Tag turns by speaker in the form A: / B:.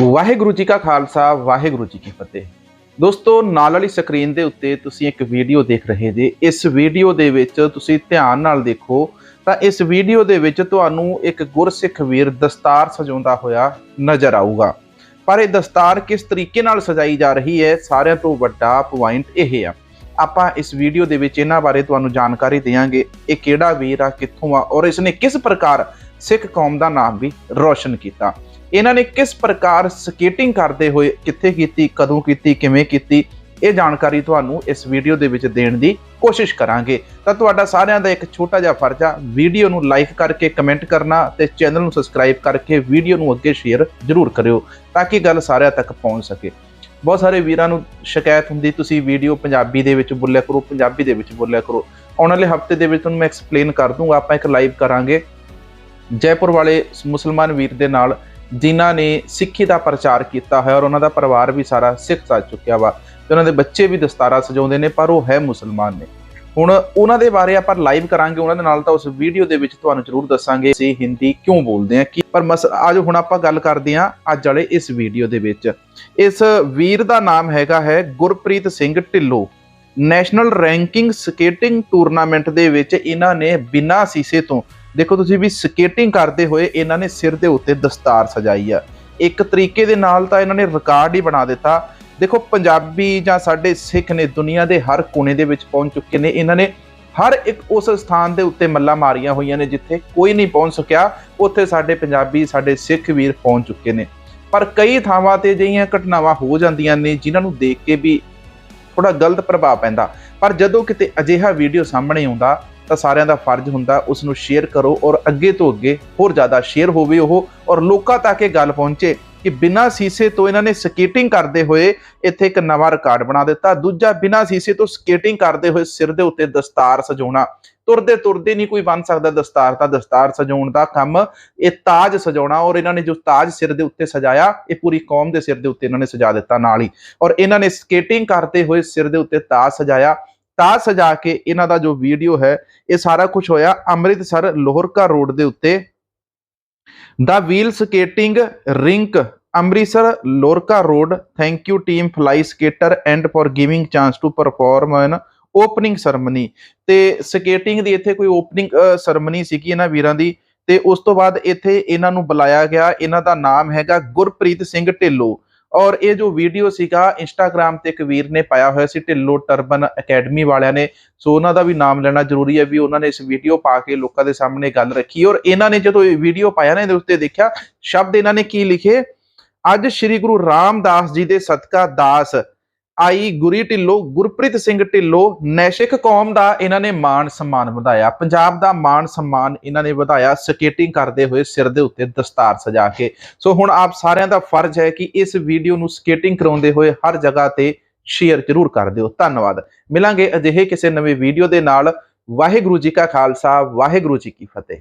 A: ਵਾਹਿਗੁਰੂ ਜੀ ਕਾ ਖਾਲਸਾ, ਵਾਹਿਗੁਰੂ ਜੀ ਕੀ ਫਤਿਹ। ਦੋਸਤੋ, ਨਾਲ ਵਾਲੀ ਸਕਰੀਨ ਦੇ ਉੱਤੇ ਤੁਸੀਂ ਇੱਕ ਵੀਡੀਓ ਦੇਖ ਰਹੇ ਜੇ। ਇਸ ਵੀਡੀਓ ਦੇ ਵਿੱਚ ਤੁਸੀਂ ਧਿਆਨ ਨਾਲ ਦੇਖੋ, ਤਾਂ ਇਸ ਵੀਡੀਓ ਦੇ ਵਿੱਚ ਤੁਹਾਨੂੰ ਇੱਕ ਗੁਰਸਿੱਖ ਵੀਰ ਦਸਤਾਰ ਸਜਾਉਂਦਾ ਹੋਇਆ ਨਜ਼ਰ ਆਊਗਾ। ਪਰ ਇਹ ਦਸਤਾਰ ਕਿਸ ਤਰੀਕੇ ਨਾਲ ਸਜਾਈ ਜਾ ਰਹੀ ਹੈ, ਸਾਰਿਆਂ ਤੋਂ ਵੱਡਾ ਪੁਆਇੰਟ ਇਹ ਆ। ਆਪਾਂ ਇਸ ਵੀਡੀਓ ਦੇ ਵਿੱਚ ਇਹਨਾਂ ਬਾਰੇ ਤੁਹਾਨੂੰ ਜਾਣਕਾਰੀ ਦੇਵਾਂਗੇ, ਇਹ ਕਿਹੜਾ ਵੀਰ ਆ, ਕਿੱਥੋਂ ਆ, ਔਰ ਇਸਨੇ ਕਿਸ ਪ੍ਰਕਾਰ ਸਿੱਖ ਕੌਮ ਦਾ ਨਾਮ ਵੀ ਰੌਸ਼ਨ ਕੀਤਾ। ਇਹਨਾਂ ਨੇ ਕਿਸ ਪ੍ਰਕਾਰ ਸਕੇਟਿੰਗ ਕਰਦੇ ਹੋਏ ਕਿੱਥੇ ਕੀਤੀ, ਕਦੋਂ ਕੀਤੀ, ਕਿਵੇਂ ਕੀਤੀ, ਇਹ ਜਾਣਕਾਰੀ ਤੁਹਾਨੂੰ ਇਸ ਵੀਡੀਓ ਦੇ ਵਿੱਚ ਦੇਣ ਦੀ ਕੋਸ਼ਿਸ਼ ਕਰਾਂਗੇ। ਤਾਂ ਤੁਹਾਡਾ ਸਾਰਿਆਂ ਦਾ ਇੱਕ ਛੋਟਾ ਜਿਹਾ ਫਰਜ਼ ਆ ਵੀਡੀਓ ਨੂੰ ਲਾਈਕ ਕਰਕੇ ਕਮੈਂਟ ਕਰਨਾ ਤੇ ਚੈਨਲ ਨੂੰ ਸਬਸਕ੍ਰਾਈਬ ਕਰਕੇ ਵੀਡੀਓ ਨੂੰ ਅੱਗੇ ਸ਼ੇਅਰ ਜ਼ਰੂਰ ਕਰਿਓ ਤਾਂ ਕਿ ਗੱਲ ਸਾਰਿਆਂ ਤੱਕ ਪਹੁੰਚ ਸਕੇ। ਬਹੁਤ ਸਾਰੇ ਵੀਰਾਂ ਨੂੰ ਸ਼ਿਕਾਇਤ ਹੁੰਦੀ, ਤੁਸੀਂ ਵੀਡੀਓ ਪੰਜਾਬੀ ਦੇ ਵਿੱਚ ਬੋਲਿਆ ਕਰੋ, ਪੰਜਾਬੀ ਦੇ ਵਿੱਚ ਬੋਲਿਆ ਕਰੋ। ਆਉਣ ਵਾਲੇ ਹਫ਼ਤੇ ਦੇ ਵਿੱਚ ਤੁਹਾਨੂੰ ਮੈਂ ਐਕਸਪਲੇਨ ਕਰ ਦੂੰਗਾ, ਆਪਾਂ ਇੱਕ ਲਾਈਵ ਕਰਾਂਗੇ। ਜੈਪੁਰ ਵਾਲੇ ਮੁਸਲਮਾਨ ਵੀਰ ਦੇ ਨਾਲ ਜਿਨ੍ਹਾਂ ਨੇ ਸਿੱਖੀ ਦਾ ਪ੍ਰਚਾਰ ਕੀਤਾ ਹੈ ਔਰ ਉਹਨਾਂ ਦਾ ਪਰਿਵਾਰ ਵੀ ਸਾਰਾ ਸਿੱਖ ਸੱਜ ਚੁੱਕਿਆ ਵਾ ਤੇ ਉਹਨਾਂ ਦੇ ਬੱਚੇ ਵੀ ਦਸਤਾਰਾ ਸਜਾਉਂਦੇ ਨੇ, ਪਰ ਉਹ ਹੈ ਮੁਸਲਮਾਨ ਨੇ। ਹੁਣ ਉਹਨਾਂ ਦੇ ਬਾਰੇ ਆਪਾਂ ਲਾਈਵ ਕਰਾਂਗੇ, ਉਹਨਾਂ ਦੇ ਨਾਲ ਤਾਂ ਉਸ ਵੀਡੀਓ ਦੇ ਵਿੱਚ ਤੁਹਾਨੂੰ ਜ਼ਰੂਰ ਦੱਸਾਂਗੇ ਅਸੀਂ ਹਿੰਦੀ ਕਿਉਂ ਬੋਲਦੇ ਆ ਕੀ ਪਰ ਮਸ ਅੱਜ ਹੁਣ ਆਪਾਂ ਗੱਲ ਕਰਦੇ ਆ ਅੱਜ ਵਾਲੇ ਇਸ ਵੀਡੀਓ ਦੇ ਵਿੱਚ। ਇਸ ਵੀਰ ਦਾ ਨਾਮ ਹੈਗਾ ਹੈ Gurpreet Singh Dhillon. National ranking skating tournament ਦੇ ਵਿੱਚ ਇਹਨਾਂ ਨੇ ਬਿਨਾਂ ਸੀਸੇ ਤੋਂ ਦੇਖੋ ਤੁਸੀਂ ਵੀ ਸਕੇਟਿੰਗ ਕਰਦੇ ਹੋਏ ਇਹਨਾਂ ਨੇ ਸਿਰ ਦੇ ਉੱਤੇ ਦਸਤਾਰ ਸਜਾਈ ਆ। ਇੱਕ ਤਰੀਕੇ ਦੇ ਨਾਲ ਤਾਂ ਇਹਨਾਂ ਨੇ ਰਿਕਾਰਡ ਹੀ ਬਣਾ ਦਿੱਤਾ। ਦੇਖੋ ਪੰਜਾਬੀ ਜਾਂ ਸਾਡੇ ਸਿੱਖ ਨੇ ਦੁਨੀਆ ਦੇ ਹਰ ਕੋਨੇ ਦੇ ਵਿੱਚ ਪਹੁੰਚ ਚੁੱਕੇ ਨੇ। ਇਹਨਾਂ ਨੇ ਹਰ ਇੱਕ ਉਸ ਸਥਾਨ ਦੇ ਉੱਤੇ ਮੱਲਾ ਮਾਰੀਆਂ ਹੋਈਆਂ ਨੇ ਜਿੱਥੇ ਕੋਈ ਨਹੀਂ ਪਹੁੰਚ ਸਕਿਆ। ਉੱਥੇ ਸਾਡੇ ਪੰਜਾਬੀ, ਸਾਡੇ ਸਿੱਖ ਵੀਰ ਪਹੁੰਚ ਚੁੱਕੇ ਨੇ। ਪਰ ਕਈ ਥਾਵਾਂ ਤੇ ਅਜਿਹੀਆਂ ਘਟਨਾਵਾਂ ਹੋ ਜਾਂਦੀਆਂ ਨੇ ਜਿਨ੍ਹਾਂ ਨੂੰ ਦੇਖ ਕੇ ਵੀ ਥੋੜਾ ਗਲਤ ਪ੍ਰਭਾਵ ਪੈਂਦਾ। ਪਰ ਜਦੋਂ ਕਿਤੇ ਅਜਿਹਾ ਵੀਡੀਓ ਸਾਹਮਣੇ ਆਉਂਦਾ ਤਾਂ ਸਾਰਿਆਂ ਦਾ ਫਰਜ਼ ਹੁੰਦਾ ਉਸ ਨੂੰ ਸ਼ੇਅਰ ਕਰੋ ਔਰ ਅੱਗੇ ਤੋਂ ਅੱਗੇ ਹੋਰ ਜ਼ਿਆਦਾ ਸ਼ੇਅਰ ਹੋਵੇ ਉਹ ਔਰ ਲੋਕਾਂ ਤੱਕ ਇਹ ਗੱਲ ਪਹੁੰਚੇ ਕਿ ਬਿਨਾਂ ਸੀਸੇ ਤੋਂ ਇਹਨਾਂ ਨੇ ਸਕੇਟਿੰਗ ਕਰਦੇ ਹੋਏ ਇੱਥੇ ਇੱਕ ਨਵਾਂ ਰਿਕਾਰਡ ਬਣਾ ਦਿੱਤਾ। ਦੂਜਾ, ਬਿਨਾਂ ਸੀਸੇ ਤੋਂ ਸਕੇਟਿੰਗ ਕਰਦੇ ਹੋਏ ਸਿਰ ਦੇ ਉੱਤੇ ਦਸਤਾਰ ਸਜਾਉਣਾ। ਤੁਰਦੇ ਤੁਰਦੇ ਨਹੀਂ ਕੋਈ ਬਣ ਸਕਦਾ ਦਸਤਾਰ, ਤਾਂ ਦਸਤਾਰ ਸਜਾਉਣ ਦਾ ਕੰਮ ਇਹ ਤਾਜ ਸਜਾਉਣਾ ਔਰ ਇਹਨਾਂ ਨੇ ਜੋ ਤਾਜ ਸਿਰ ਦੇ ਉੱਤੇ ਸਜਾਇਆ, ਇਹ ਪੂਰੀ ਕੌਮ ਦੇ ਸਿਰ ਦੇ ਉੱਤੇ ਇਹਨਾਂ ਨੇ ਸਜਾ ਦਿੱਤਾ ਨਾਲ ਹੀ। ਔਰ ਇਹਨਾਂ ਨੇ ਸਕੇਟਿੰਗ ਕਰਦੇ ਹੋਏ ਸਿਰ ਦੇ ਉੱਤੇ ਤਾਜ ਸਜਾਇਆ। ਤਾਂ ਸਜਾ ਕੇ ਇਹਨਾਂ ਦਾ ਜੋ ਵੀਡੀਓ ਹੈ, ਇਹ ਸਾਰਾ ਕੁਝ ਹੋਇਆ ਅੰਮ੍ਰਿਤਸਰ ਲੋਹਰਕਾ ਰੋਡ ਦੇ ਉੱਤੇ। The wheel skating rink Amritsar Loharka road. Thank you team fly skater and for giving chance to perform an opening ceremony ਤੇ ਸਕੇਟਿੰਗ ਦੀ ਇੱਥੇ ਕੋਈ ਓਪਨਿੰਗ ਸਰਮਨੀ ਸੀਗੀ ਇਹਨਾਂ ਵੀਰਾਂ ਦੀ। ਤੇ ਉਸ ਤੋਂ ਬਾਅਦ ਇੱਥੇ ਇਹਨਾਂ ਨੂੰ ਬੁਲਾਇਆ ਗਿਆ। ਇਹਨਾਂ ਦਾ ਨਾਮ ਹੈਗਾ ਗੁਰਪ੍ਰੀਤ ਸਿੰਘ ਢਿੱਲੋਂ। ਔਰ ਇਹ ਜੋ ਵੀਡੀਓ ਸੀਗਾ ਇੰਸਟਾਗ੍ਰam ਤੇ ਇੱਕ ਵੀਰ ਨੇ ਪਾਇਆ ਹੋਇਆ ਸੀ, ਢਿੱਲੋਂ ਟਰਬਨ ਅਕੈਡਮੀ ਵਾਲਿਆਂ ਨੇ। ਸੋ ਉਹਨਾਂ ਦਾ ਵੀ ਨਾਮ ਲੈਣਾ ਜ਼ਰੂਰੀ ਹੈ ਵੀ ਉਹਨਾਂ ਨੇ ਇਸ ਵੀਡੀਓ ਪਾ ਕੇ ਲੋਕਾਂ ਦੇ ਸਾਹਮਣੇ ਗੱਲ ਰੱਖੀ। ਔਰ ਇਹਨਾਂ ਨੇ ਜਦੋਂ ਇਹ ਵੀਡੀਓ ਪਾਇਆ ਨਾ, ਇਹਦੇ ਉੱਤੇ ਦੇਖਿਆ, ਸ਼ਬਦ ਇਹਨਾਂ ਨੇ ਕੀ ਲਿਖੇ? ਅੱਜ ਸ੍ਰੀ ਗੁਰੂ ਰਾਮਦਾਸ ਜੀ ਦੇ ਸਦਕਾ ਦਾਸ ਆਈ ਗੁਰੀ ਢਿੱਲੋਂ, ਗੁਰਪ੍ਰੀਤ ਸਿੰਘ ਢਿੱਲੋਂ, ਨੈਸ਼ਿਕ ਕੌਮ ਦਾ ਇਹਨਾਂ ਨੇ ਮਾਣ ਸਨਮਾਨ ਵਧਾਇਆ। ਪੰਜਾਬ ਦਾ ਮਾਣ ਸਨਮਾਨ ਇਹਨਾਂ ਨੇ ਵਧਾਇਆ ਸਕੇਟਿੰਗ ਕਰਦੇ ਹੋਏ ਸਿਰ ਦੇ ਉੱਤੇ ਦਸਤਾਰ ਸਜਾ ਕੇ। ਸੋ ਹੁਣ ਆਪ ਸਾਰਿਆਂ ਦਾ ਫਰਜ਼ ਹੈ ਕਿ ਇਸ ਵੀਡੀਓ ਨੂੰ ਸਕੇਟਿੰਗ ਕਰਾਉਂਦੇ ਹੋਏ ਹਰ ਜਗ੍ਹਾ ਤੇ ਸ਼ੇਅਰ ਜ਼ਰੂਰ ਕਰ ਦਿਓ। ਧੰਨਵਾਦ। ਮਿਲਾਂਗੇ ਅਜਿਹੇ ਕਿਸੇ ਨਵੇਂ ਵੀਡੀਓ ਦੇ ਨਾਲ। ਵਾਹਿਗੁਰੂ ਜੀ ਕਾ ਖਾਲਸਾ, ਵਾਹਿਗੁਰੂ ਜੀ ਕੀ ਫਤਿਹ।